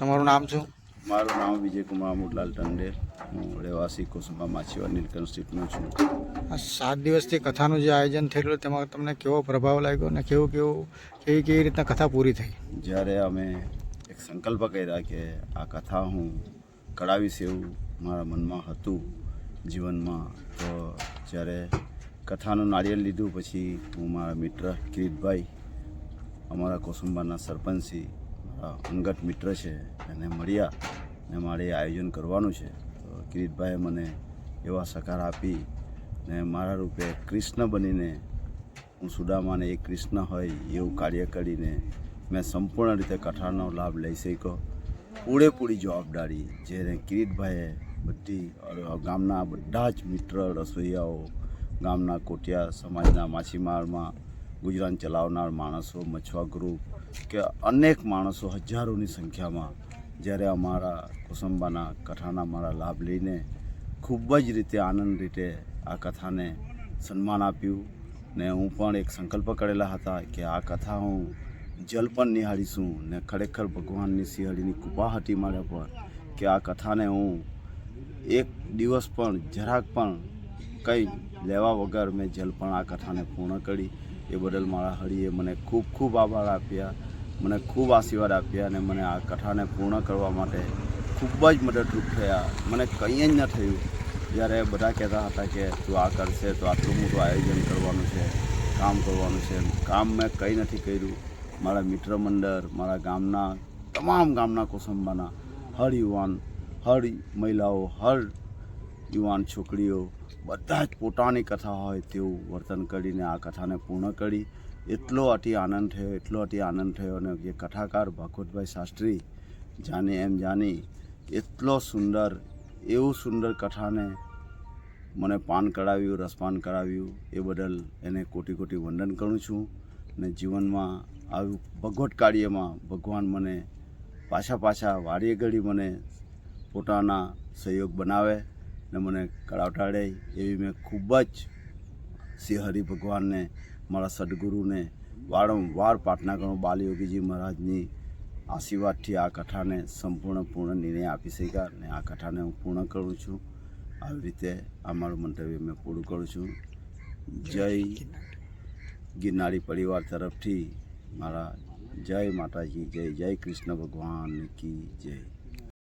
તમારું નામ શું? મારું નામ વિજયકુમાર મુરલાલ ટંડે હું રહેવાસી કુસુમા માછીવાડ નીલકંઠ સ્ટ્રીટનો છું. આ સાત દિવસથી કથાનું જે આયોજન થયેલું તેમાં તમને કેવો પ્રભાવ લાગ્યો અને કેવું કેવું કેવી કેવી રીતના કથા પૂરી થઈ? જ્યારે અમે એક સંકલ્પ કર્યા કે આ કથા હું કળાવીશ એવું મારા મનમાં હતું જીવનમાં તો જ્યારે કથાનું નારિયેળ લીધું પછી હું મારા મિત્ર કિરીટભાઈ અમારા કુસુંબાના સરપંચી અંગત મિત્ર છે એને મળ્યા ને મારે આયોજન કરવાનું છે. તો કિરીટભાઈએ મને એવા સકાર આપી ને મારા રૂપે કૃષ્ણ બનીને હું સુદામાને એ કૃષ્ણ હોય એવું કાર્ય કરીને મેં સંપૂર્ણ રીતે કથાનો લાભ લઈ શક્યો. પૂરેપૂરી જવાબદારી જેને કિરીટભાઈએ બધી ગામના બધા જ મિત્ર રસોઈયાઓ, ગામના કોટિયા સમાજના માછીમારમાં ગુજરાન ચલાવનાર માણસો મછવા ગ્રુપ કે અનેક માણસો હજારોની સંખ્યામાં જ્યારે અમારા કુસુંબાના કથાના મારા લાભ લઈને ખૂબ જ રીતે આનંદ રીતે આ કથાને સન્માન આપ્યું ને હું પણ એક સંકલ્પ કરેલા હતા કે આ કથા હું જલ પણ નિહાળીશું ને ખરેખર ભગવાનની સિંહળીની કૃપા હતી મારા પર કે આ કથાને હું એક દિવસ પણ જરાક પણ કંઈ લેવા વગર મેં જલ પણ આ કથાને પૂર્ણ કરી એ બદલ મારા હરિએ મને ખૂબ ખૂબ આભાર આપ્યા, મને ખૂબ આશીર્વાદ આપ્યા અને મને આ કથાને પૂર્ણ કરવા માટે ખૂબ જ મદદરૂપ થયા. મને કંઈ જ ન થયું. જ્યારે બધા કહેતા હતા કે તું આ કરશે, તો આટલું મોટું આયોજન કરવાનું છે, કામ કરવાનું છે. કામ મેં કંઈ નથી કર્યું. મારા મિત્ર મંડળ, મારા ગામના, તમામ ગામના કુસુંબાના, હર યુવાન, હર મહિલાઓ, હર યુવાન છોકરીઓ બધા જ પોતાની કથા હોય તેવું વર્તન કરીને આ કથાને પૂર્ણ કરી. એટલો અતિ આનંદ થયો, એટલો અતિ આનંદ થયો અને જે કથાકાર ભાગવતભાઈ શાસ્ત્રી જાને એમ જાની એટલો સુંદર, એવું સુંદર કથાને મને પાન કરાવ્યું, રસપાન કરાવ્યું, એ બદલ એને કોટી કોટી વંદન કરું છું અને જીવનમાં આવ્યું ભગવત કાર્યમાં ભગવાન મને પાછા પાછા વાડીએ ઘડી મને પોતાના સહયોગ બનાવે. ને મને કળાવટાડે એવી મેં ખૂબ જ શ્રી હરિ ભગવાનને, મારા સદગુરુને વારંવાર પ્રાર્થના કરું બાલયોગીજી મહારાજની આશીર્વાદથી આ કથાને સંપૂર્ણ પૂર્ણ નિર્ણય આપી શક્યા અને આ કથાને હું પૂર્ણ કરું છું. આવી રીતે આ મારું મંતવ્ય મેં પૂરું કરું છું. જય ગિરનારી પરિવાર તરફથી મારા જય માતાજી, જય જય કૃષ્ણ ભગવાન કી જય.